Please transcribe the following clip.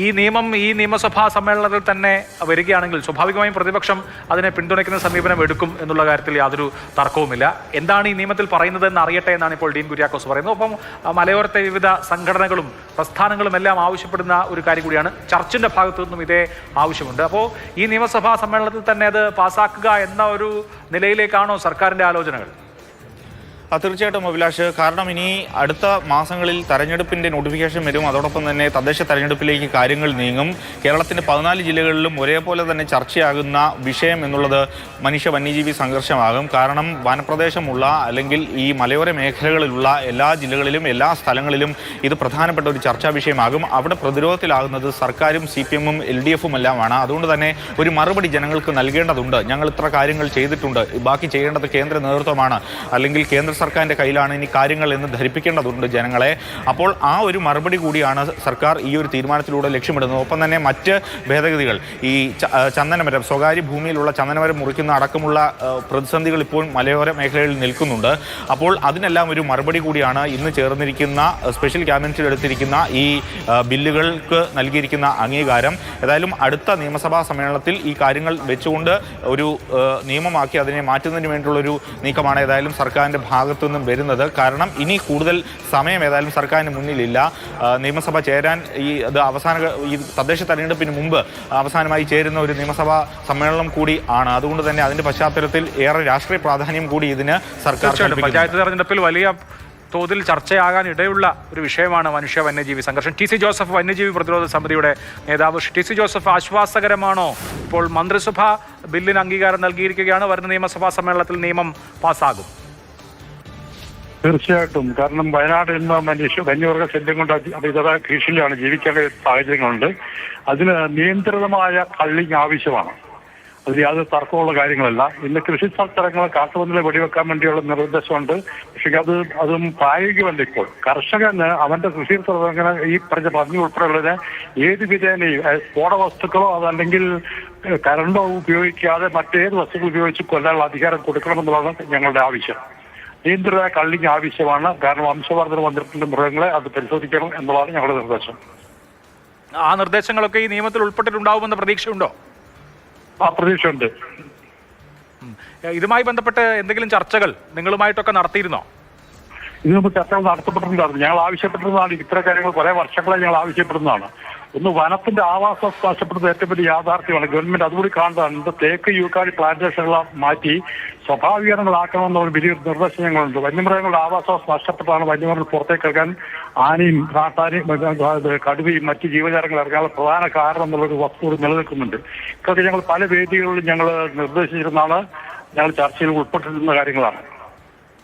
ഈ നിയമം ഈ നിയമസഭാ സമ്മേളനത്തിൽ തന്നെ വരികയാണെങ്കിൽ സ്വാഭാവികമായും പ്രതിപക്ഷം അതിനെ പിന്തുണയ്ക്കുന്ന സമീപനം എടുക്കും എന്നുള്ള കാര്യത്തിൽ യാതൊരു തർക്കവുമില്ല. എന്താണ് ഈ നിയമത്തിൽ പറയുന്നത് എന്ന് അറിയട്ടെ എന്നാണ് ഇപ്പോൾ ഡീൻ കുര്യാക്കോസ് പറയുന്നത്. ഒപ്പം മലയോരത്തെ വിവിധ സംഘടനകളും പ്രസ്ഥാനങ്ങളും എല്ലാം ആവശ്യപ്പെടുന്ന ഒരു കാര്യം കൂടിയാണ്. ചർച്ചിന്റെ ഭാഗത്തു നിന്നും ഇതേ ആവശ്യമുണ്ട്. അപ്പോൾ ഈ നിയമസഭാ സമ്മേളനത്തിൽ തന്നെ അത് പാസ്സാക്കുക എന്ന ഒരു നിലയിലേക്കാണോ സർക്കാരിന്റെ ആലോചനകൾ? തീർച്ചയായിട്ടും അഭിലാഷ്. കാരണം ഇനി അടുത്ത മാസങ്ങളിൽ തെരഞ്ഞെടുപ്പിന്റെ നോട്ടിഫിക്കേഷൻ വരും. അതോടൊപ്പം തന്നെ തദ്ദേശ തെരഞ്ഞെടുപ്പിലേക്ക് കാര്യങ്ങൾ നീങ്ങും. കേരളത്തിന്റെ പതിനാല് ജില്ലകളിലും ഒരേപോലെ തന്നെ ചർച്ചയാകുന്ന വിഷയം എന്നുള്ളത് മനുഷ്യ വന്യജീവി സംഘർഷമാകും. കാരണം വനപ്രദേശമുള്ള അല്ലെങ്കിൽ ഈ മലയോര മേഖലകളിലുള്ള എല്ലാ ജില്ലകളിലും എല്ലാ സ്ഥലങ്ങളിലും ഇത് പ്രധാനപ്പെട്ട ഒരു ചർച്ചാ വിഷയമാകും. അവിടെ പ്രതിരോധത്തിലാകുന്നത് സർക്കാരും സി പി എമ്മും എൽ ഡി എഫും എല്ലാമാണ്. അതുകൊണ്ട് തന്നെ ഒരു മറുപടി ജനങ്ങൾക്ക് നൽകേണ്ടതുണ്ട്. ഞങ്ങൾ ഇത്ര കാര്യങ്ങൾ ചെയ്തിട്ടുണ്ട്. ബാക്കി ചെയ്യേണ്ടത് കേന്ദ്ര നേതൃത്വമാണ്. അല്ലെങ്കിൽ കേന്ദ്ര സർക്കാരിന്റെ കയ്യിലാണ് ഇനി കാര്യങ്ങൾ എന്ന് ധരിപ്പിക്കേണ്ടതുണ്ട് ജനങ്ങളെ. അപ്പോൾ ആ ഒരു മറുപടി കൂടിയാണ് സർക്കാർ ഈ ഒരു തീരുമാനത്തിലൂടെ ലക്ഷ്യമിടുന്നത്. ഒപ്പം തന്നെ മറ്റ് ഭേദഗതികൾ. ഈ ചന്ദനമരം സ്വകാര്യ ഭൂമിയിലുള്ള ചന്ദനമരം മുറിക്കുന്ന അടക്കമുള്ള പ്രതിസന്ധികൾ ഇപ്പോൾ മലയോര മേഖലയിൽ നിൽക്കുന്നുണ്ട്. അപ്പോൾ അതിനെല്ലാം ഒരു മറുപടി കൂടിയാണ് ഇന്ന് ചേർന്നിരിക്കുന്ന സ്പെഷ്യൽ ക്യാബിനറ്റിൽ എടുത്തിരിക്കുന്ന ഈ ബില്ലുകൾക്ക് നൽകിയിരിക്കുന്ന അംഗീകാരം. ഏതായാലും അടുത്ത നിയമസഭാ സമ്മേളനത്തിൽ ഈ കാര്യങ്ങൾ വെച്ചുകൊണ്ട് ഒരു നിയമമാക്കി അതിനെ മാറ്റുന്നതിന് വേണ്ടിയുള്ളൊരു നീക്കമാണ്. ഏതായാലും സർക്കാരിന്റെ ഭാഗത്തു നിന്നും വരുന്നത്. കാരണം ഇനി കൂടുതൽ സമയം ഏതായാലും സർക്കാരിന് മുന്നിലില്ല. നിയമസഭ ചേരാൻ ഈ അത് അവസാന ഈ തദ്ദേശ തെരഞ്ഞെടുപ്പിന് മുമ്പ് അവസാനമായി ചേരുന്ന ഒരു നിയമസഭാ സമ്മേളനം കൂടി ആണ്. അതുകൊണ്ട് തന്നെ അതിന്റെ പശ്ചാത്തലത്തിൽ ഏറെ രാഷ്ട്രീയ പ്രാധാന്യം കൂടി ഇതിന് സർക്കാർ. പഞ്ചായത്ത് തെരഞ്ഞെടുപ്പിൽ വലിയ തോതിൽ ചർച്ചയാകാൻ ഇടയുള്ള ഒരു വിഷയമാണ് മനുഷ്യ വന്യജീവി സംഘർഷം. ടി സി ജോസഫ് വന്യജീവി പ്രതിരോധ സമിതിയുടെ നേതാവ് ടി സി ജോസഫ് ആശ്വാസകരമാണോ? ഇപ്പോൾ മന്ത്രിസഭ ബില്ലിന് അംഗീകാരം നൽകിയിരിക്കുകയാണ്. വരുന്ന നിയമസഭാ സമ്മേളനത്തിൽ നിയമം പാസ്സാകും. തീർച്ചയായിട്ടും. കാരണം വയനാട് എന്ന മനുഷ്യ വന്യവർഗ ശല്യം കൊണ്ട് അതിഥത ഭീഷണിയാണ് ജീവിക്കേണ്ട സാഹചര്യങ്ങളുണ്ട്. അതിന് നിയന്ത്രിതമായ കള്ളിങ് ആവശ്യമാണ്. അതിൽ യാതൊരു തർക്കമുള്ള കാര്യങ്ങളല്ല. ഇന്ന് കൃഷി സ്ഥലങ്ങൾ കാട്ടുപന്നിലെ വെടിവെക്കാൻ വേണ്ടിയുള്ള നിർദ്ദേശമുണ്ട്. പക്ഷേ അത് അതും പ്രായോഗികമല്ല ഇപ്പോൾ. കർഷകന് അവന്റെ കൃഷി സ്ഥലങ്ങൾ ഈ പറഞ്ഞ പന്നി ഉൾപ്പെടെയുള്ളതിനെ ഏത് വിധേനയും അഹ് സ്ഫോട വസ്തുക്കളോ അതല്ലെങ്കിൽ കരണ്ടോ ഉപയോഗിക്കാതെ മറ്റേത് വസ്തുക്കൾ ഉപയോഗിച്ച് കൊല്ലാനുള്ള അധികാരം കൊടുക്കണമെന്നുള്ളതാണ് ഞങ്ങളുടെ ആവശ്യം. നിയന്ത്രിത കള്ളിങ് ആവശ്യമാണ്. കാരണം വംശവർദ്ധന വന്നിട്ടുള്ള മൃഗങ്ങളെ അത് പരിശോധിക്കണം എന്നുള്ളതാണ് ഞങ്ങളുടെ നിർദ്ദേശം. ആ നിർദ്ദേശങ്ങളൊക്കെ ഈ നിയമത്തിൽ ഉൾപ്പെട്ടിട്ടുണ്ടാവുമെന്ന പ്രതീക്ഷയുണ്ടോ? ആ പ്രതീക്ഷയുണ്ട്. ഇതുമായി ബന്ധപ്പെട്ട് എന്തെങ്കിലും ചർച്ചകൾ നിങ്ങളുമായിട്ടൊക്കെ നടത്തിയിരുന്നോ? ഇത് മുമ്പ് ചർച്ചകൾ നടത്തപ്പെട്ടിട്ടുണ്ടായിരുന്നു. ഞങ്ങൾ ആവശ്യപ്പെട്ടിരുന്നതാണ്. ഇത്ര കാര്യങ്ങൾ കുറെ വർഷങ്ങളായി ഞങ്ങൾ ആവശ്യപ്പെടുന്നതാണ്. ഒന്ന് വനത്തിന്റെ ആവാസ നഷ്ടപ്പെടുന്നത് ഏറ്റവും വലിയ യാഥാർത്ഥ്യമാണ് ഗവൺമെന്റ്. അതുകൂടി കാണുന്നതാണ്. ഇന്ന് തേക്ക് യൂക്കാലി പ്ലാന്റേഷനുകളെ മാറ്റി സ്വാഭാവികങ്ങളാക്കണമെന്നുള്ള വലിയ നിർദ്ദേശം ഞങ്ങളുണ്ട് വന്യമൃഗങ്ങളുടെ ആവാസം നഷ്ടപ്പെട്ടാണ് വന്യമൃഗങ്ങൾ പുറത്തേക്ക് ഇറങ്ങാൻ ആനയും കാട്ടാനയും കടുവയും മറ്റ് ജീവജാലങ്ങൾ ഇറങ്ങാനുള്ള പ്രധാന കാരണം എന്നുള്ളൊരു വസ്തുത നിലനിൽക്കുന്നുണ്ട്. ഇതൊക്കെ ഞങ്ങൾ പല വേദികളിലും ഞങ്ങൾ നിർദ്ദേശിച്ചിരുന്നാണ് ഞങ്ങൾ ചർച്ചയിൽ ഉൾപ്പെട്ടിരുന്ന കാര്യങ്ങളാണ്.